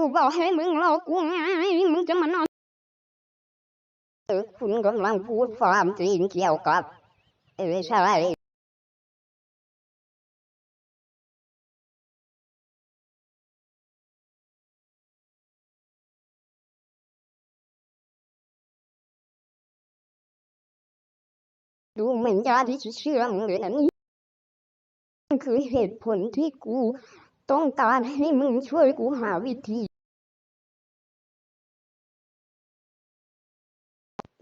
กูบอกให้มึงรอกูไงมึงจะมานอนอคุณกำลังพูดความจริงเกี่ยวกับเออใช่ดูเหมือนยาที่เชื่อมึงเลยนะนี่มันคือเหตุผลที่กูต้องการให้มึงช่วยกูหาวิธี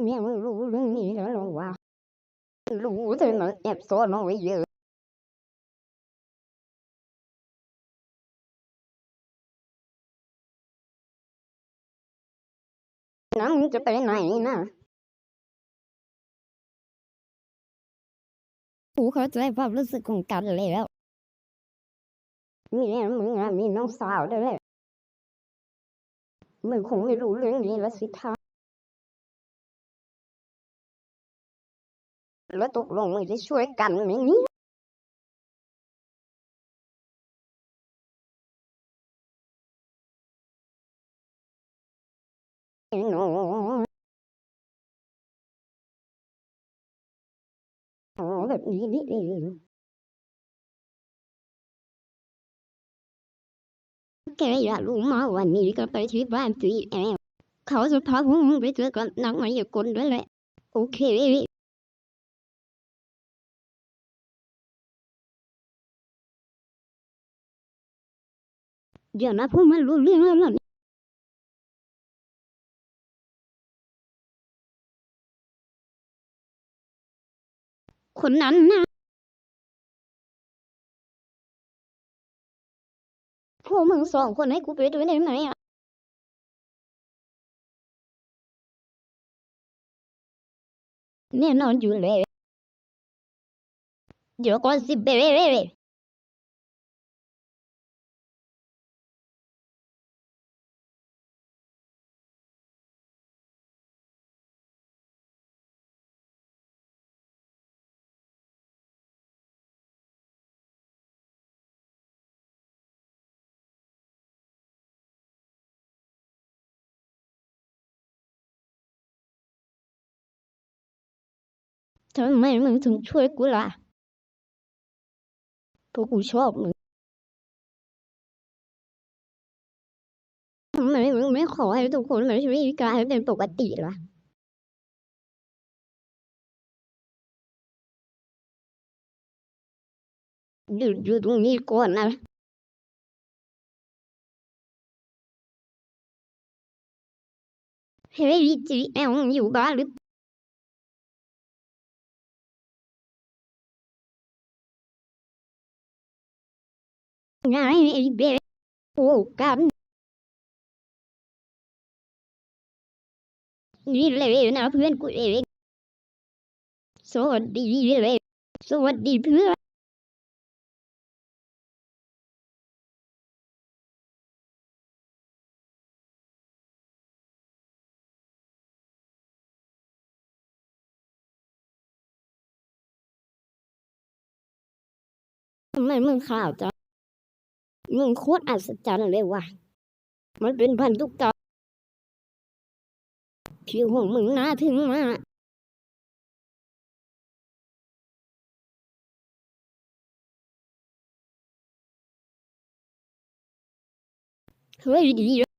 เนี่ยมึงรู้เรื่องนี้แล้วเหรอวะรู้แต่มันแอบซ่อนเอาไว้เยอะนะมึงจะไปไหนนะกูเข้าใจความรู้สึกของกันแล้วมีเนี่มึงมีน้องสาวด้วยแหละมึงคงไม่รู้เรื่องนี้แล้วสิท่า แล้วตกลงมึงจะช่วยกันไหมนี่ยไอ้หนูอ๋อแบบนี้นี่เองแกอยากรู้มาวันนี้ก็ไปที่บ้านจีแอลเขาจะพาพวกมึงไปเจอกับนักมายากลด้วยแหละ โอเค เดี๋ยวนะพวกมันรู้เรื่องแล้วเหรอคนนั้นนะพวกมึงสองคนให้กูไปด้วยได้ไหมอะแน่นอนอยู่แล้วเดี๋ยวก่อนสิเบ๊ ทำไมมึงถึงช่วยกูล่ะเพราะกูชอบมึงทำไมมึงไม่ขอให้ทุกคนมาชีวิตกลายเป็นปกติล่ะหยุดอยู่ตรงนี้ก่อนนะเฮ้ยจีแอลอยู่บ้านหรือ โอ้กันนี่เลยนะเพื่อนกูเองสวัสดีเลยสวัสดีเพื่อนทำไมมึงข่าวจัง มึงโคตรอัศจรรย์เลยว่ะ มันเป็นพันธุกรรมผิวของมึงน่าถึงมากเฮ้ยดีอะ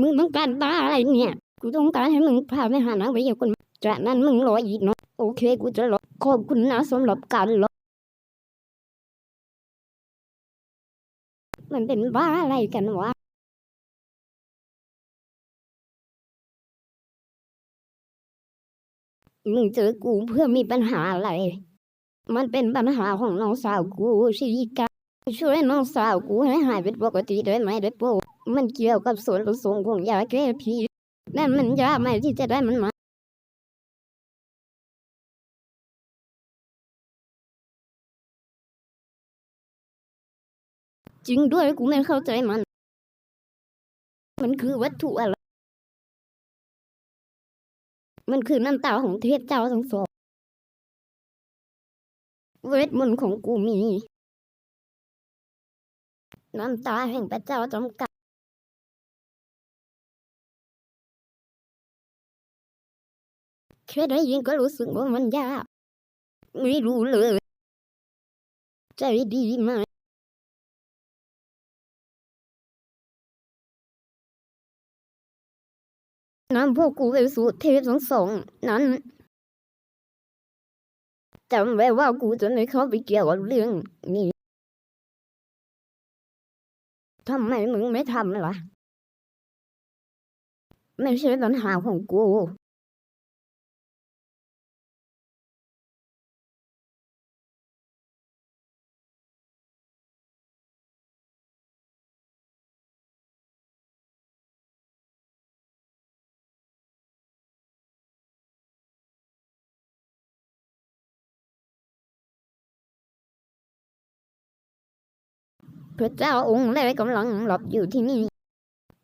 มึงต้องการบ้าอะไรเนี่ย กูต้องการให้มึงพาไปหานักวิทยากรจากนั้นมึงรออีกเนาะ โอเค กูจะรอขอบคุณนะสำหรับการรอ มันเป็นบ้าอะไรกันวะมึงเจอกูเพื่อมีปัญหาอะไร มันเป็นปัญหาของน้องสาวกูชิริกาช่วยน้องสาวกูให้หายเป็นปกติได้ไหมได้โปรดมันเกี่ยวกับส่วนผสมของยาแก้พิษนั่นมันยาไหมที่จะได้มันมา จริงด้วยกูไม่เข้าใจมัน มันคือวัตถุอะไร มันคือน้ำตาของเทพเจ้าทั้งสองเวทมนต์ของกูมี น้ำตาแห่งพระเจ้าจำกัดแค่ได้ยินก็รู้สึกว่ามันยาก ไม่รู้เลย ใจดีมาก นำพวกกูเปสู่เทพสงสองนั้นจำไว้ว่ากูจะไม่เข้าไปเกี่ยวกับเรื่องนี้ทำไมมึงไม่ทำล่ะ ไม่ใช่ปัญหาของกู พระเจ้าองค์แรกกำลังหลับอยู่ที่นี่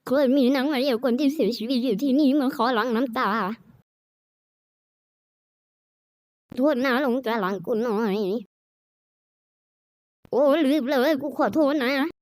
เคยมีนางมาเรียกคนที่เสียชีวิตอยู่ที่นี่มาขอหลังน้ำตาโทษนะหลงใจหลังกูหน่อย โอ้ลืมเลยกูขอโทษนะ